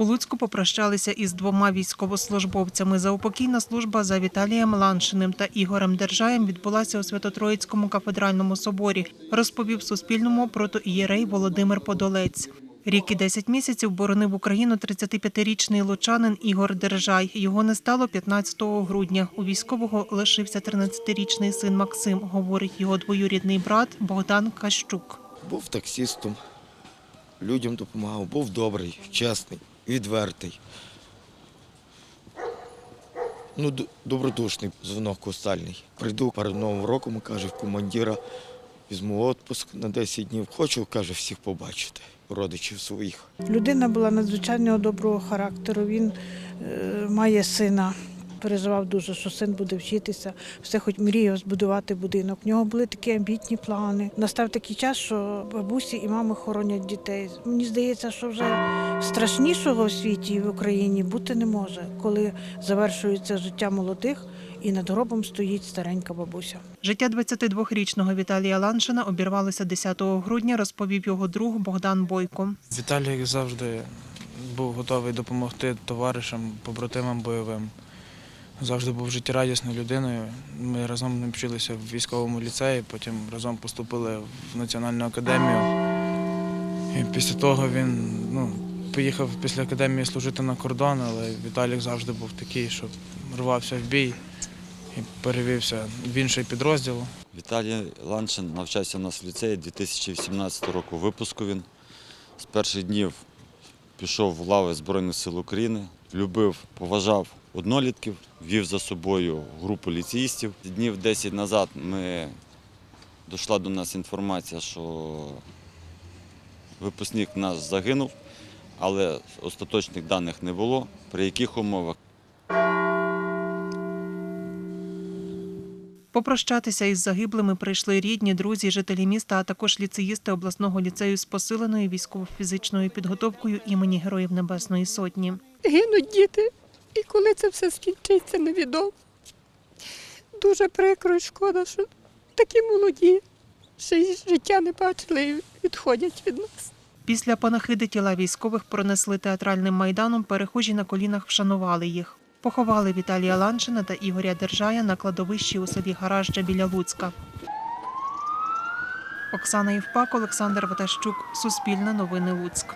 У Луцьку попрощалися із двома військовослужбовцями. Заупокійна служба за Віталієм Ланшиним та Ігорем Держаєм відбулася у Свято-Троїцькому кафедральному соборі, розповів Суспільному протоієрей Володимир Подолець. Рік і 10 місяців боронив Україну 35-річний лучанин Ігор Держай. Його не стало 15 грудня. У військового лишився 13-річний син Максим, говорить його двоюрідний брат Богдан Кащук. Був таксістом, людям допомагав, був добрий, чесний, відвертий. Ну, добродушний, дзвонок костальний. Прийду перед Новим роком, каже, в командира візьму відпуск на 10 днів. Хочу, каже, всіх побачити, родичів своїх. Людина була надзвичайно доброго характеру. Він е, має сина. Переживав дуже, що син буде вчитися, все хоч мріяв збудувати будинок. В нього були такі амбітні плани. Настав такий час, що бабусі і мами хоронять дітей. Мені здається, що вже страшнішого в світі і в Україні бути не може, коли завершується життя молодих і над гробом стоїть старенька бабуся. Життя 22-річного Віталія Ланшина обірвалося 10 грудня, розповів його друг Богдан Бойко. Віталій завжди був готовий допомогти товаришам, побратимам бойовим. Завжди був життєрадісною людиною. Ми разом не вчилися в військовому ліцеї, потім разом поступили в Національну академію. І після того він ну, поїхав після академії служити на кордон, але Віталік завжди був такий, що рвався в бій і перевівся в інший підрозділ. Віталій Ланшин навчався у нас в ліцеї 2017 року випуску він. З перших днів пішов в лави Збройних сил України, любив, поважав однолітків, вів за собою групу ліцеїстів. Днів 10 назад ми дійшла до нас інформація, що випускник наш загинув, але остаточних даних не було. При яких умовах Попрощатися із загиблими прийшли рідні, друзі, жителі міста, а також ліцеїсти обласного ліцею з посиленою військово-фізичною підготовкою імені Героїв Небесної Сотні. Гинуть діти. І коли це все скінчиться, невідомо. Дуже прикро і шкода, що такі молоді ще й життя не бачили і відходять від нас. Після панахиди тіла військових пронесли театральним майданом, перехожі на колінах вшанували їх. Поховали Віталія Ланшина та Ігоря Держая на кладовищі у селі Гаражджа біля Луцька. Оксана Євпак, Олександр Ватащук, Суспільне новини Луцьк.